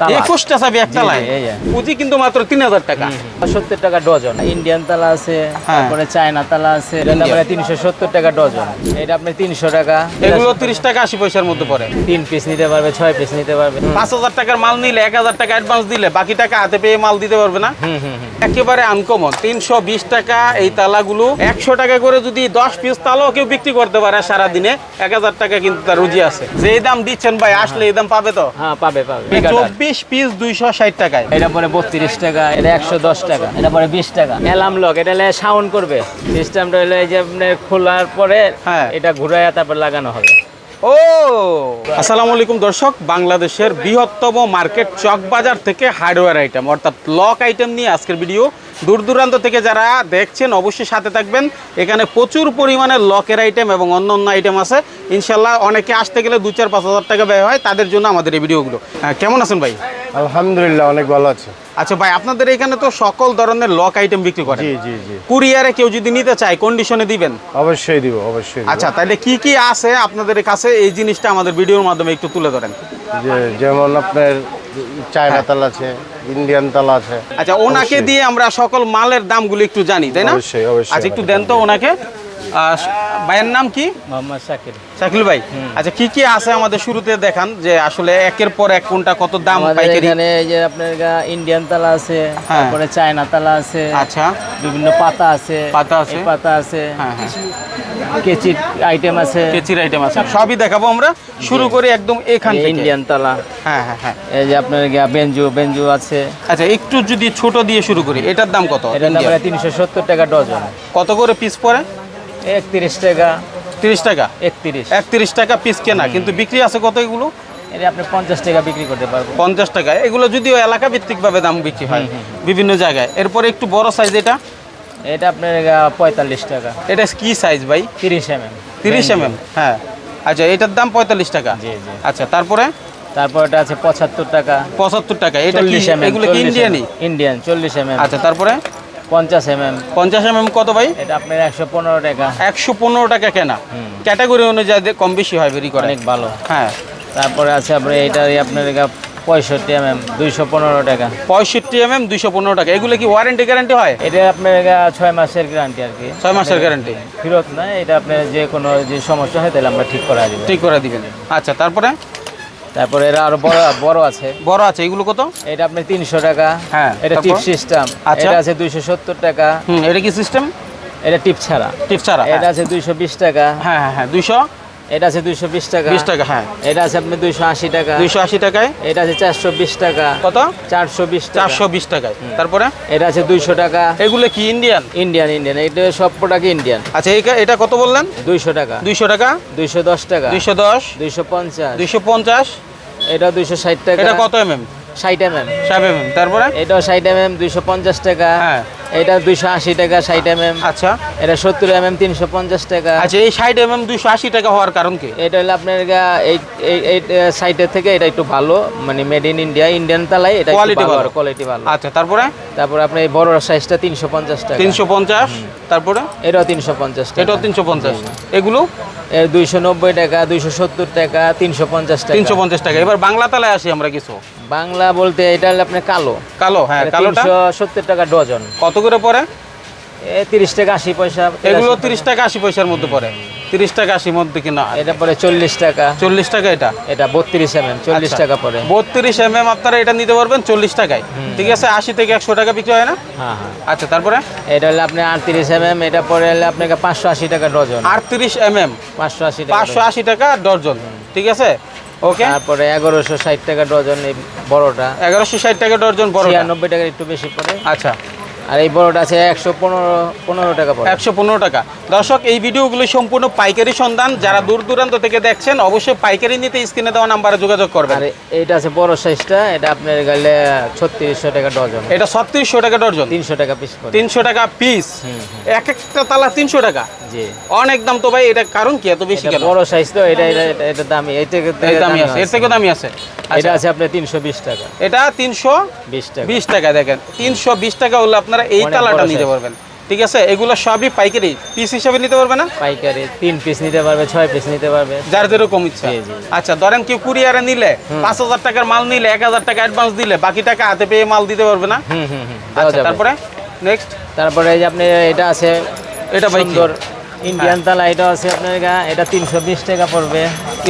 তালা। একুশটা চাবি এক জি, জি, তালায় এই যে। পুঁজি কিন্তু মাত্র তিন হাজার টাকা। সত্তর টাকা ডজন। ইন্ডিয়ান তালা আছে হ্যাঁ। তারপরে চায়না তালা আছে এটা তিনশো সত্তর টাকা ডজন। এটা আপনি তিনশো টাকা। এগুলো তিরিশ টাকা আশি পয়সার মধ্যে পড়ে। তিন পিস নিতে পারবে ছয় পিস নিতে পারবে। পাঁচ হাজার টাকার মাল নিলে এক হাজার টাকা অ্যাডভান্স দিলে বাকি টাকা হাতে পেয়ে মাল দিতে পারবে না? একেবারে আনকমন তিনশো বিশ টাকা এই তালাগুলো একশো টাকা করে যদি দশ পিস তালাও কেউ বিক্রি করতে পারে সারাদিনে এক হাজার টাকা কিন্তু তার রুজি আছে। যে দাম দিচ্ছেন ভাই আসলে এই দাম পাবে তো? হ্যাঁ পাবে পাবে। চব্বিশ পিস দুইশো ষাট টাকায়। এটা পরে বত্রিশ টাকা এটা একশো দশ টাকা এটা পরে বিশ টাকা। অ্যালার্ম লক এটা হলে সাউন্ড করবে। সিস্টেমটা হলো এই যে আপনার খোলার পরে হ্যাঁ। এটা ঘুরাইয়া তারপর লাগানো হবে। ও! আসসালামু আলাইকুম দর্শক বাংলাদেশের বৃহত্তম মার্কেট চক বাজার থেকে হার্ডওয়্যার আইটেম অর্থাৎ লক আইটেম নিয়ে আজকের ভিডিও দূর দূরান্ত থেকে যারা দেখছেন অবশ্যই সাথে থাকবেন। এখানে প্রচুর পরিমাণে লকের আইটেম এবং অন্য অন্য আইটেম আছে। ইনশাল্লাহ অনেকে আসতে গেলে দু চার পাঁচ হাজার টাকা ব্যয় হয় তাদের জন্য আমাদের এই ভিডিওগুলো। হ্যাঁ, কেমন আছেন ভাই? আলহামদুলিল্লাহ অনেক ভালো আছে। আচ্ছা ভাই আপনাদের এখানে তো সকল ধরনের লক আইটেম বিক্রি করে জি জি জি। কুরিয়ারে কেউ যদি নিতে চায় কন্ডিশনে দিবেন? অবশ্যই দিব অবশ্যই আচ্ছা তাহলে কি কি আছে আপনাদের কাছে? এই জিনিসটা আমাদের ভিডিওর মাধ্যমে একটু তুলে ধরেন। যেমন আপনার চায়না তাল আছে ইন্ডিয়ান তাল আছে। আচ্ছা ওনাকে দিয়ে আমরা সকল মালের দামগুলো একটু জানি তাই না? অবশ্যই, অবশ্যই আচ্ছা একটু দেন তো ওনাকে। ভাইয়ের নাম কি? মোহাম্মদ শাকির শাকিল ভাই। আচ্ছা কি কি আছে আমাদের শুরুতে দেখান যে আসলে একের পর এক কোনটা কত দাম পাইকারি? এখানে এই যে আপনার ইন্ডিয়ান তালা আছে হ্যাঁ। তারপরে চায়না তালা আছে আচ্ছা। বিভিন্ন পাতা আছে পাতা আছে। পাতা আছে। হ্যাঁ হ্যাঁ। কেচির আইটেম আছে। কেচির আইটেম আছে। সবই দেখাবো আমরা। শুরু করি একদম এখান থেকে। ইন্ডিয়ান তালা। হ্যাঁ হ্যাঁ হ্যাঁ। এই যে আপনার বেঞ্জু বেঞ্জু আছে। আচ্ছা একটু যদি ছোট দিয়ে শুরু করি এটার দাম কত? এটা Indian? আমরা তিনশো সত্তর টাকা ডজন। কত করে পিস পড়ে? একত্রিশ টাকা। তিরিশ টাকা? একত্রিশ। একত্রিশ টাকা পিস কেনা। কিন্তু বিক্রি আছে কত এগুলো? এটা আপনি পঞ্চাশ টাকা বিক্রি করতে পারব পঞ্চাশ টাকা। এগুলো যদিও এলাকা ভিত্তিক ভাবে দাম বিক্রি হয়। বিভিন্ন জায়গায়। এরপরে একটু বড় সাইজ এটা। এটা আপনার পঁয়তাল্লিশ টাকা। এটা কি সাইজ ভাই? তিরিশ এম এম তিরিশ এম এম হ্যাঁ। আচ্ছা এটার দাম পঁয়তাল্লিশ টাকা? জি, জি। আচ্ছা তারপরে? তারপর এটা আছে পঁচাত্তর টাকা। পঁচাত্তর টাকা। এটা কি এগুলো কি ইন্ডিয়ানই ইন্ডিয়ান চল্লিশ এম এম আচ্ছা তারপরে? পঞ্চাশ এম এম পঞ্চাশ এম এম কত ভাই? এটা আপনার একশো পনেরো টাকা। একশো পনেরো টাকা কেনা। ক্যাটাগরি অনুযায়ী কম বেশি হয় ভেরি করে। অনেক ভালো। হ্যাঁ। তারপরে আছে আপনার এটা আপনার পঁয়ষট্টি এম এম দুইশো পনেরো টাকা। পঁয়ষট্টি এম এম দুইশো পনেরো টাকা। এগুলো কি ওয়ারেন্টি গ্যারান্টি হয়? এটা আপনার ছয় মাসের গ্যারান্টি আর কি। ছয় মাসের গ্যারান্টি ফেরত না এটা আপনার যে কোনো যে সমস্যা হয় তাহলে আমরা ঠিক করা দেবো। ঠিক করে দিবেন। আচ্ছা তারপরে? তারপরে এরা আরও বড় বড় আছে। বড় আছে এগুলো কত? এটা আপনি তিনশো টাকা। হ্যাঁ, এটা টিপ সিস্টেম। আচ্ছা। এটা আছে দুইশো সত্তর টাকা। হুম এটা কি সিস্টেম? এটা টিপ ছাড়া। টিপ ছাড়া এটা আছে দুইশো বিশ টাকা। হ্যাঁ হ্যাঁ হ্যাঁ দুইশো এটা আছে দুইশো বিশ টাকা। বিশ টাকা হ্যাঁ। এটা আছে আপনি দুইশো আশি টাকা। দুইশো আশি টাকায়? এটা আছে চারশো বিশ টাকা। কত? চারশো বিশ চারশো বিশ টাকায়। তারপরে? এটা আছে দুইশো টাকা। এগুলো কি ইন্ডিয়ান ইন্ডিয়ান ইন্ডিয়ান এটা সব প্রোডাক্ট ইন্ডিয়ান আচ্ছা এটা কত বললেন? দুইশো টাকা। দুইশো টাকা? দুইশো দশ টাকা। দুইশো দশ? দুইশো পঞ্চাশ। দুইশো পঞ্চাশ? এটা দুইশো ষাট টাকা। এটা কত এম এম ষাট এম এম সাহেব এম এম তারপরে? এটাও ষাট এম এম দুইশো পঞ্চাশ টাকা। হ্যাঁ। এটা দুইশো আশি টাকা ষাট এম এম আচ্ছা। এটা সত্তর এম এম তিনশো পঞ্চাশ টাকা। আচ্ছা এই টাকা হওয়ার কারণ কি? এটা হলো আপনার এই এই- এই সাইটের থেকে এটা একটু ভালো মানে মেড ইন ইন্ডিয়া ইন্ডিয়ান তালাই এটা Quality ভালো। কোয়ালিটি ভালো। আচ্ছা তারপরে? তারপর এই বড় সাইজটা তিনশো পঞ্চাশ টাকা। তিনশো পঞ্চাশ তারপরে? এটাও তিনশো পঞ্চাশ টাকা। এটাও তিনশো পঞ্চাশ। এগুলো? এর দুইশো নব্বই টাকা দুইশো সত্তর টাকা তিনশো পঞ্চাশ টাকা। তিনশো পঞ্চাশ টাকা। এবার বাংলা তালায় আসি আমরা কিছু। বাংলা বলতে এটা হলো আপনার কালো। কালো হ্যাঁ কালোটা? টাকা ডজন। কত করে পড়ে? তিরিশ টাকা আশি পয়সা এগুলো তিরিশ টাকা আশি পয়সার মধ্যে পড়ে। তিরিশ টাকা আশির মধ্যে কিনা এটা পরে চল্লিশ টাকা। চল্লিশ টাকা এটা? এটা বত্রিশ এম এম চল্লিশ আচ্ছা। টাকা পরে বত্রিশ এম এম আপনারা এটা নিতে পারবেন চল্লিশ টাকায়। ঠিক আছে? আশি থেকে একশো টাকা বিক্রি হয় না? হ্যাঁ হ্যাঁ। আচ্ছা তারপরে? এটা হলো আপনি আটত্রিশ এম এম এটা পরে হলে আপনাকে পাঁচশো আশি টাকা ডজন। আটত্রিশ এম এম পাঁচশো আশি টাকা পাঁচশো আশি টাকা ডজন। ঠিক আছে? ওকে? তারপরে এগারোশো ষাট টাকা ডজন এই বড়টা। এগারোশো ষাট টাকা ডর্জন বড় নব্বই টাকা একটু বেশি পড়ে। আচ্ছা। আর এই বড়টা আছে একশো পনেরো পনেরো টাকা পড়ে একশো পনেরো টাকা। দর্শক এই ভিডিওগুলো সম্পূর্ণ পাইকারি সন্ধান। যারা দূর দূরান্ত থেকে দেখছেন অবশ্যই পাইকারি নিতে স্ক্রিনে দেওয়া নাম্বারে যোগাযোগ করবেন। আর এইটা আছে বড় সাইজটা এটা আপনার গেলে ছত্রিশশো টাকা ডজন। এটা ছত্রিশশো টাকা ডর্জন তিনশো টাকা পিস তিনশো টাকা পিস এক একটা তালা তিনশো টাকা। জি। অনেক দাম তো ভাই এটা কারণ কি এত বেশি এটা কেন? বড় সাইজ তো এটা এটা এটা- এটা দামি। থেকে দামি আছে এর থেকেও দামি আছে। এটা আচ্ছা। আছে আপনার তিনশো বিশ টাকা। এটা তিনশো বিশ টাকা। বিশ টাকা দেখেন। তিনশো বিশ টাকা হলে আপনারা এই অনেক তালাটা নিতে পারবেন। ঠিক আছে? এগুলো সবই পাইকারি পিস হিসাবে নিতে পারবে না? পাইকারি তিন পিস নিতে পারবে ছয় পিস নিতে পারবে। যার যেরকম ইচ্ছা। আচ্ছা ধরেন কেউ কুরিয়ারে নিলে পাঁচ হাজার টাকার মাল নিলে এক হাজার টাকা অ্যাডভান্স দিলে বাকি টাকা হাতে পেয়ে মাল দিতে পারবে না? আচ্ছা তারপরে? নেক্সট তারপরে এই যে আপনি এটা আছে এটা ভাই সুন্দর ইন্ডিয়ান তালা এটা আছে আপনার এটা তিনশো বিশ টাকা পড়বে।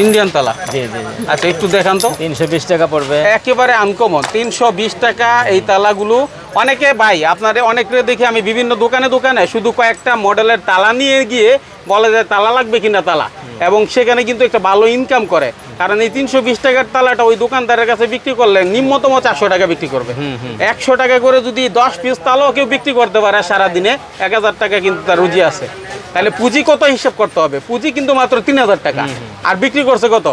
ইন্ডিয়ান তালা। জি জি। জি আচ্ছা একটু দেখান তো। তিনশো বিশ টাকা পড়বে। একেবারে আনকমন তিনশো বিশ টাকা এই তালাগুলো। অনেকে ভাই আপনাদের অনেকে দেখি আমি বিভিন্ন দোকানে দোকানে শুধু কয়েকটা মডেলের তালা নিয়ে গিয়ে বলে যে তালা লাগবে কিনা তালা। এবং সেখানে কিন্তু একটা ভালো ইনকাম করে। কারণ এই তিনশো বিশ টাকার তালাটা ওই দোকানদারের কাছে বিক্রি করলে নিম্নতম চারশো টাকা বিক্রি করবে। একশো টাকা করে যদি দশ পিস তালাও কেউ বিক্রি করতে পারে সারাদিনে এক হাজার টাকা কিন্তু তার রুজি আছে। তাহলে পুঁজি কত হিসাব করতে হবে? পুঁজি কিন্তু মাত্র তিন হাজার টাকা। আর বিক্রি করছে কত?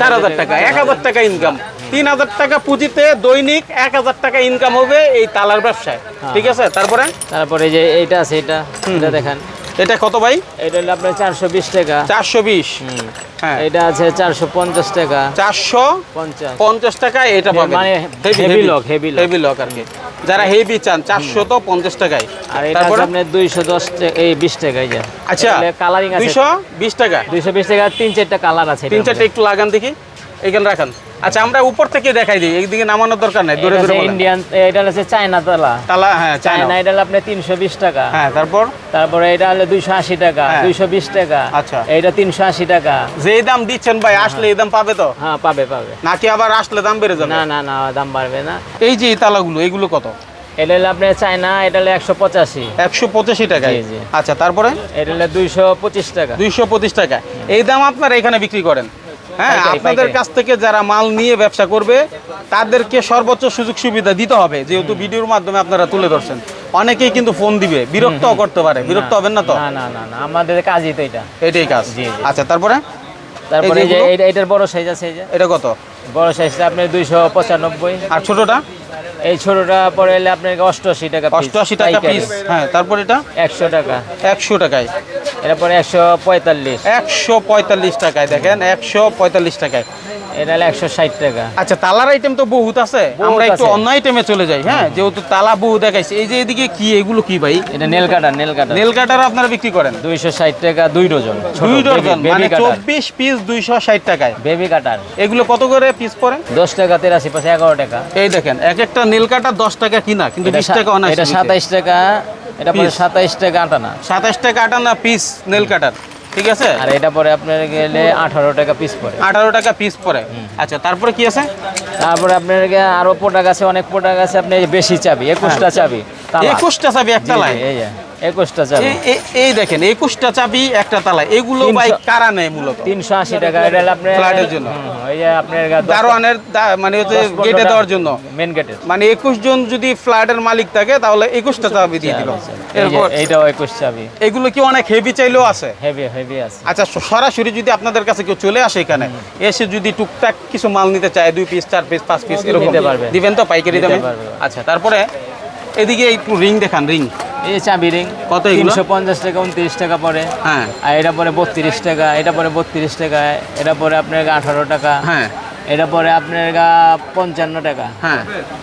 চার হাজার টাকা এক হাজার টাকা ইনকাম তিন হাজার টাকা পুঁজিতে দৈনিক এক হাজার টাকা ইনকাম হবে এই তালার ব্যবসায়। ঠিক আছে? তারপরে? তারপরে এই যে এইটা আছে এটা দেখেন। এটা কত ভাই? এটা হলো আপনার চারশো বিশ টাকা। চারশো বিশ। হ্যাঁ। এটা আছে চারশো পঞ্চাশ টাকা। চারশো পঞ্চাশ। পঞ্চাশ। টাকা এটা মানে lock, heavy lock। Heavy lock আর কি। যারা হেভি চান চারশো তো পঞ্চাশ টাকায়। আর এটা আছে আপনার দুইশো দশ টাকা এই বিশ টাকা এই আচ্ছা কালারিং আছে। দুইশো বিশ টাকা। দুইশো বিশ টাকা তিন চারটা কালার আছে তিন চারটা একটু লাগান দেখি। এখানে রাখান। আচ্ছা আমরা উপর থেকে দেখাই দিই একদিকে নামানোর দরকার নাই দূরে দূরে ইন্ডিয়ান এটা হচ্ছে চায়না তালা। তালা হ্যাঁ চায়না এটা তিনশো বিশ টাকা। হ্যাঁ তারপর? তারপরে এটা হলো দুইশো আশি টাকা হ্যাঁ। দুইশো বিশ টাকা। আচ্ছা। এইটা তিনশো আশি টাকা। যে দাম দিচ্ছেন ভাই আসলে এই দাম পাবে তো? হ্যাঁ পাবে পাবে। নাকি আবার আসলে দাম বেড়ে যাবে? না না না দাম বাড়বে না। এই যে এই তালাগুলো এগুলো কত? এটা হলো আপনার চায়না এটা হলো একশো পঁচাশি। একশো পঁচাশি জি। আচ্ছা তারপরে? এটা হলো দুইশো পঁচিশ টাকা। দুইশো পঁচিশ টাকা এই দাম আপনারা এখানে বিক্রি করেন? হ্যাঁ আপনাদের কাছ থেকে যারা মাল নিয়ে ব্যবসা করবে তাদেরকে সর্বোচ্চ সুযোগ সুবিধা দিতে হবে যেহেতু ভিডিওর মাধ্যমে আপনারা তুলে ধরছেন। অনেকেই কিন্তু ফোন দিবে বিরক্ত করতে পারে। বিরক্ত হবেন না তো? না না না না আমাদের কাজই তো এটা। এটাই কাজ। আচ্ছা তারপরে? তারপরে যে এটার বড় সাইজ আছে এই যে। এটা কত? বড় সাইজটা আপনার দুইশো পঁচানব্বই। আর ছোটটা? এই ছোটটা পরে এলে আপনার অষ্টআশি টাকা অষ্টআশি টাকা পিস হ্যাঁ তারপর এটা? একশো টাকা। একশো টাকায়। এরপরে একশো পঁয়তাল্লিশ। একশো পঁয়তাল্লিশ টাকায় দেখেন একশো পঁয়তাল্লিশ টাকায়। এটা হলো একশো ষাট টাকা। আচ্ছা তালার আইটেম তো বহুত আছে আমরা একটু অন্য আইটেমে চলে যাই হ্যাঁ? যেহেতু তালা বহু দেখাইছে এই যে এদিকে কি এগুলো কি ভাই? এটা nail cutter nail cutter nail cutter আপনারা বিক্রি করেন? দুইশো ষাট টাকা দুই ডজন দুই ডজন মানে বেবি কাটার চব্বিশ পিস দুইশো ষাট টাকায়। বেবি কাটার এগুলো কত করে পিস পড়ে? দশ টাকা তেরাশি পাশে এগারো টাকা। এই দেখেন এক একটা নীল কাটা দশ টাকা কিনা কিন্তু বিশ টাকা অনায়াসে এটা সাতাইশ টাকা এটা পরে Piece। সাতাইশ টাকা আটানা সাতাশ টাকা আটানা পিস নেল কাটার ঠিক আছে আর এটা পরে আপনার গেলে আঠারো টাকা পিস পড়ে আঠারো টাকা পিস পড়ে আচ্ছা তারপরে কি আছে তারপরে আপনার আরও পোটাক আছে অনেক পোটাক আছে আপনি বেশি চাবি একুশটা চাবি তালা। হ্যাঁ। একুশটা চাবি একটা একুশটা চাবি। এই- দেখেন একুশটা চাবি একটা তালায় এগুলো ভাই কারা নেয় মূলত? তিনশো আশি টাকা এটা আপনার ফ্ল্যাটের জন্য। হুম, হুম, ওই যে আপনার দারোয়ানের মানে হচ্ছে গেটে দেওয়ার জন্য। মেন গেটের মানে একুশ জন যদি ফ্ল্যাটের মালিক থাকে তাহলে একুশটা চাবি দিয়ে দিল। এইটাও একুশ চাবি। এগুলো কি অনেক হেভি চাইলেও আছে? হেভি হেভি আছে। আচ্ছা সরাসরি যদি আপনাদের কাছে কেউ চলে আসে এখানে এসে যদি টুকটাক কিছু মাল নিতে চায় দুই পিস চার পিস পাঁচ পিস এরকম। দিবেন তো পাইকারি দামে? আচ্ছা তারপরে এদিকে একটু রিং দেখান রিং এই চাবি রিং কত তিনশো পঞ্চাশ টাকা উনত্রিশ টাকা পরে হ্যাঁ। আর এটা পরে বত্রিশ টাকা এটা পরে বত্রিশ টাকা এটা পরে আপনার আঠারো টাকা। হ্যাঁ। এটা পরে আপনার গা পঞ্চান্ন টাকা। হ্যাঁ।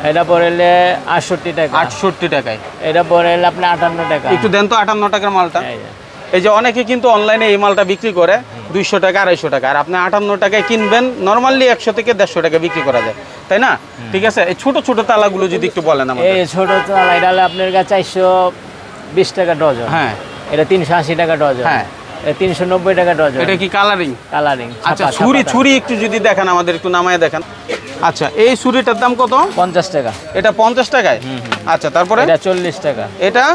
এটা পরে এলে আটষট্টি টাকা। আটষট্টি টাকায়। এটা পরে এলে আপনার আটান্ন টাকা। একটু দেন তো আটান্ন টাকার মালটা। এই যে। এই যে অনেকে কিন্তু অনলাইনে এই মালটা বিক্রি করে দুইশো টাকা আড়াইশো টাকা। আর আপনি আটান্ন টাকায় কিনবেন নর্মালি একশো থেকে দেড়শো টাকা বিক্রি করা যায়। তাই না? ঠিক আছে? এই ছোট ছোট তালাগুলো যদি একটু বলেন আমাদের। এই ছোট চাল এটা আপনার গা চারশো বিশ টাকা ডজন। হ্যাঁ। এটা তিনশো আশি টাকা ডজন। হ্যাঁ। তিনশো নব্বই টাকা ডজন। এটা কি কালারিং কালারিং আচ্ছা ছুরি ছুরি একটু যদি দেখান আমাদের একটু নামায় দেখান। আচ্ছা এই ছুরিটার দাম কত? পঞ্চাশ টাকা। এটা পঞ্চাশ টাকায়? আচ্ছা তারপরে? এটা চল্লিশ টাকা। এটা?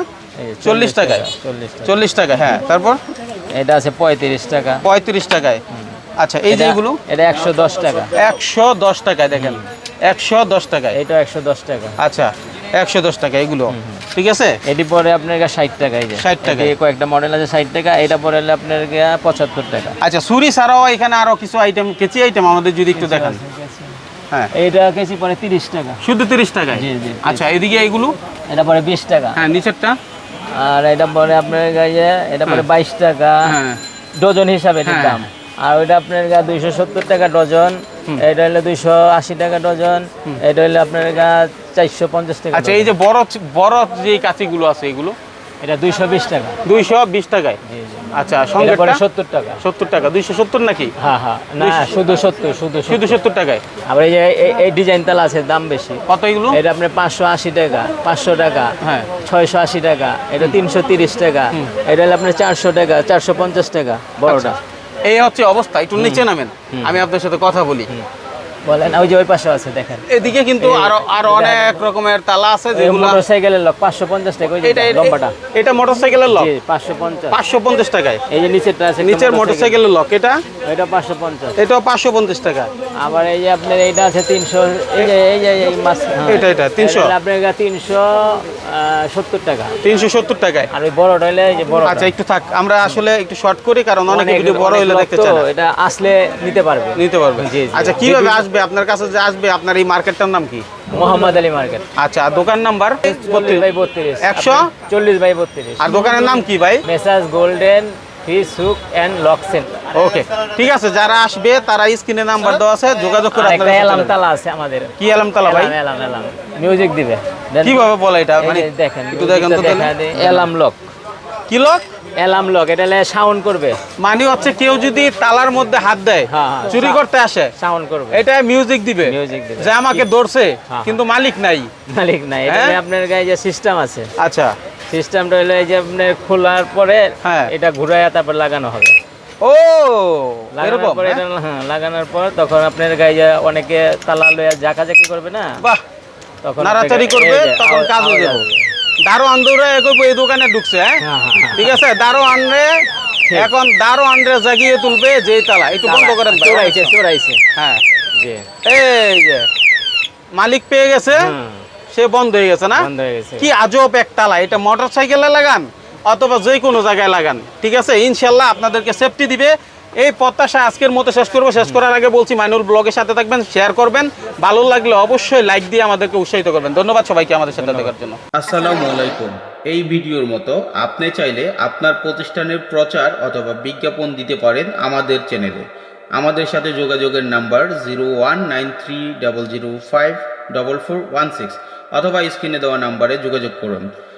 চল্লিশ টাকায়। চল্লিশ চল্লিশ টাকা হ্যাঁ। তারপর? এটা আছে পঁয়ত্রিশ টাকা। পঁয়ত্রিশ টাকায়। আচ্ছা এই যে এটা- এগুলো এটা একশো দশ টাকা। একশো দশ টাকায় দেখেন। একশো দশ টাকায়? এটা একশো দশ টাকা। আচ্ছা একশো দশ টাকা এগুলো। ঠিক আছে? এটি পরে আপনার ষাট টাকা এই যে। 60 টাকা। এটি কয়েকটা মডেল আছে ষাট টাকা এটা পরে হলে আপনার গিয়া পঁচাত্তর টাকা। আচ্ছা ছুরি ছাড়াও এখানে আরও কিছু আইটেম কেচি আইটেম আমাদের যদি একটু দেখান। হ্যাঁ। এইটা কেজি পরে তিরিশ টাকা। শুধু তিরিশ টাকায়? জি, জি, আচ্ছা এদিকে এইগুলো এটা পরে বিশ টাকা। হ্যাঁ নিচেরটা? আর এটা পরে আপনার গায়ে এটা পরে হ্যাঁ। বাইশ টাকা। হ্যাঁ। ডজন হিসাবে এটির হ্যাঁ। দাম। আর ওইটা আপনার গা দুইশো সত্তর টাকা ডজন। এটা হলো দুইশো আশি টাকা ডজন। এটা হলো আপনার গা চারশো পঞ্চাশ টাকা আচ্ছা এই যে বড় বড় যে কাঁচিগুলো আছে এগুলো? এটা দুইশো বিশ টাকা। দুইশো বিশ টাকায়? আচ্ছা সঙ্গে পরে সত্তর টাকা। সত্তর টাকা। দুইশো সত্তর নাকি? হ্যাঁ হ্যাঁ। না শুধু সত্তর শুধু শুধু সত্তর টাকায়? আবার এই যে এই- এই ডিজাইন তালা আছে দাম বেশি। কত এগুলো? এটা আপনার পাঁচশো আশি টাকা পাঁচশো টাকা হ্যাঁ। ছয়শো আশি টাকা এটা তিনশো তিরিশ টাকা এটা হলো আপনার চারশো টাকা চারশো পঞ্চাশ টাকা বড়টা। এই হচ্ছে অবস্থা একটু নিচে নামেন আমি আপনার সাথে কথা বলি। বলেন ওই যে ওই পাশে আছে দেখেন। এদিকে কিন্তু আরও আরও অনেক রকমের তালা আছে যেগুলো মোটরসাইকেলের লক পাঁচশো পঞ্চাশ টাকা ওই যে এটা লম্বাটা। এটা মোটরসাইকেলের লক? জি পাঁচশো পঞ্চাশ। পাঁচশো পঞ্চাশ টাকায়। এই যে নিচেরটা আছে নিচের মোটরসাইকেলের লক এটা? এটা পাঁচশো পঞ্চাশ। এটাও পাঁচশো পঞ্চাশ টাকা আবার এই যে আপনার এইটা আছে তিনশো এই যে এই যে এই মাছ হ্যাঁ। এটা, এটা, 300 হলো আপনার তিনশো সত্তর টাকা। তিনশো সত্তর টাকায়। আর ওই বড়টা হলে যে বড় আচ্ছা একটু থাক। আমরা আসলে একটু শর্ট করি কারণ অনেকে ভিডিও বড় হইলে দেখতে চায় এটা আসলে নিতে পারবে। নিতে পারবে। জি। আচ্ছা কীভাবে আসবে? আপনার কাছে যে আসবে আপনার এই মার্কেটটার নাম কি? মোহাম্মদ আলী মার্কেট। আচ্ছা আর দোকান নাম্বার? চল্লিশ বাই বত্রিশ। একশো? চল্লিশ বাই বত্রিশ। আর দোকানের নাম কি ভাই? মেসাজ গোল্ডেন ফিস এন্ড লক্সেন ওকে ঠিক আছে যারা আসবে তারা স্ক্রিনে নাম্বার দেওয়া আছে যোগাযোগ করে একটা এলাম তালা আছে আমাদের। কি আলমতলা ভাই? এলাম এলাম এলাম মিউজিক দিবে। কীভাবে বলে এটা? মানে দেখেন একটু দেখেন তো। এলাম লক। কি লোক? এলাম লক এটা সাউন্ড করবে মানে হচ্ছে কেউ যদি তালার মধ্যে হাত দেয় হ্যাঁ, হ্যাঁ। চুরি করতে আসে সাউন্ড করবে এটা মিউজিক দিবে Music দিবে। যে আমাকে ধরছে হ্যাঁ, কিন্তু মালিক নাই মালিক নাই এটা? আপনার গায়ে যে সিস্টেম আছে আচ্ছা সিস্টেমটা হলো এই যে আপনার খোলার পরে। এটা ঘুরাইয়া তারপর লাগানো হবে ও লাগানোর পরে? এটা হ্যাঁ লাগানোর পর তখন আপনার গায়ে যে অনেকে তালা লইয়া জাকাজাকি করবে না বাহ তখন নাড়াচাড়ি করবে তখন কাজ হয়ে যাবে দারো আন্দোরে এগোবো এই দোকানে ঢুকছে হ্যাঁ। ঠিক আছে? দারো আনরে এখন দারো আনরে জাগিয়ে তুলবে যেই তালা। একটু বন্ধ করেন চোরাইছে চোরাইছে। হ্যাঁ। জি। এই যে মালিক পেয়ে গেছে। সে বন্ধ হয়ে গেছে না? বন্ধ হয়ে গেছে। কি আজব এক তালা। এটা মোটর সাইকেলে লাগান অথবা যে কোনো জায়গায় লাগান। ঠিক আছে? ইনশাল্লাহ আপনাদেরকে সেফটি দিবে। এই প্রত্যাশা আজকের মতো শেষ করব। শেষ করার আগে বলছি মাইনুল ব্লগের সাথে থাকবেন শেয়ার করবেন। ভালো লাগলে অবশ্যই লাইক দিয়ে আমাদেরকে উৎসাহিত করবেন। ধন্যবাদ সবাইকে আমাদের সাথে দেখার জন্য। আসসালামু আলাইকুম। এই ভিডিওর মতো আপনি চাইলে আপনার প্রতিষ্ঠানের প্রচার অথবা বিজ্ঞাপন দিতে পারেন আমাদের চ্যানেলে। আমাদের সাথে যোগাযোগের number zero one nine three double zero five double four one six অথবা স্ক্রিনে দেওয়া নাম্বারে যোগাযোগ করুন।